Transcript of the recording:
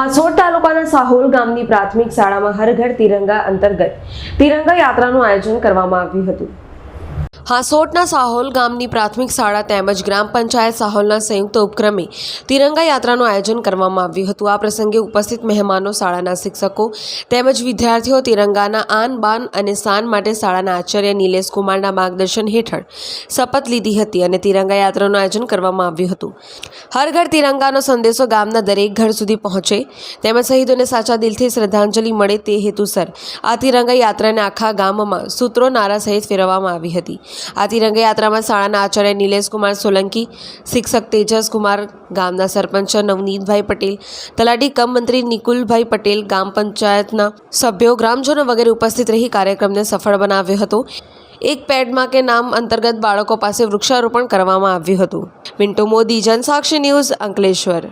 હાંસોડ તાલુકાના સાહોલ ગામની પ્રાથમિક શાળામાં હરઘર તિરંગા અંતર્ગત તિરંગા યાત્રાનું આયોજન કરવામાં આવ્યું હતું. હાસોટના સાહોલ ગામની પ્રાથમિક શાળા તેમજ ગ્રામ પંચાયત સાહોલના સંયુક્ત ઉપક્રમે તિરંગા યાત્રાનું આયોજન કરવામાં આવ્યું હતું. આ પ્રસંગે ઉપસ્થિત મહેમાનો, શાળાના શિક્ષકો તેમજ વિદ્યાર્થીઓ તિરંગાના આન બાન અને શાન માટે શાળાના આચાર્ય નિલેશ કુમારના માર્ગદર્શન હેઠળ શપથ લીધી હતી અને તિરંગા યાત્રાનું આયોજન કરવામાં આવ્યું હતું. હર ઘર તિરંગાનો સંદેશો ગામના દરેક ઘર સુધી પહોંચે તેમજ શહીદોને સાચા દિલથી શ્રદ્ધાંજલિ મળે તે હેતુસર આ તિરંગા યાત્રાને આખા ગામમાં સૂત્રો, નારા સહિત ફેરવવામાં આવી હતી. આ તિરંગા યાત્રામાં શાળાના આચાર્ય નિલેશ કુમાર સોલંકી, શિક્ષક તેજસ કુમાર ગામના સરપંચ નવનીતભાઈ પટેલ, તલાટી કમ મંત્રી નિકુલભાઈ પટેલ, ગામ પંચાયતના સભ્યો, ગ્રામજનો વગેરે ઉપસ્થિત રહી કાર્યક્રમને સફળ બનાવ્યો હતો. એક પેડમાં કે નામ અંતર્ગત બાળકો પાસે વૃક્ષારોપણ કરવામાં આવ્યું હતું. મિન્ટુ મોદી, જનસાક્ષી ન્યૂઝ અંકલેશ્વર.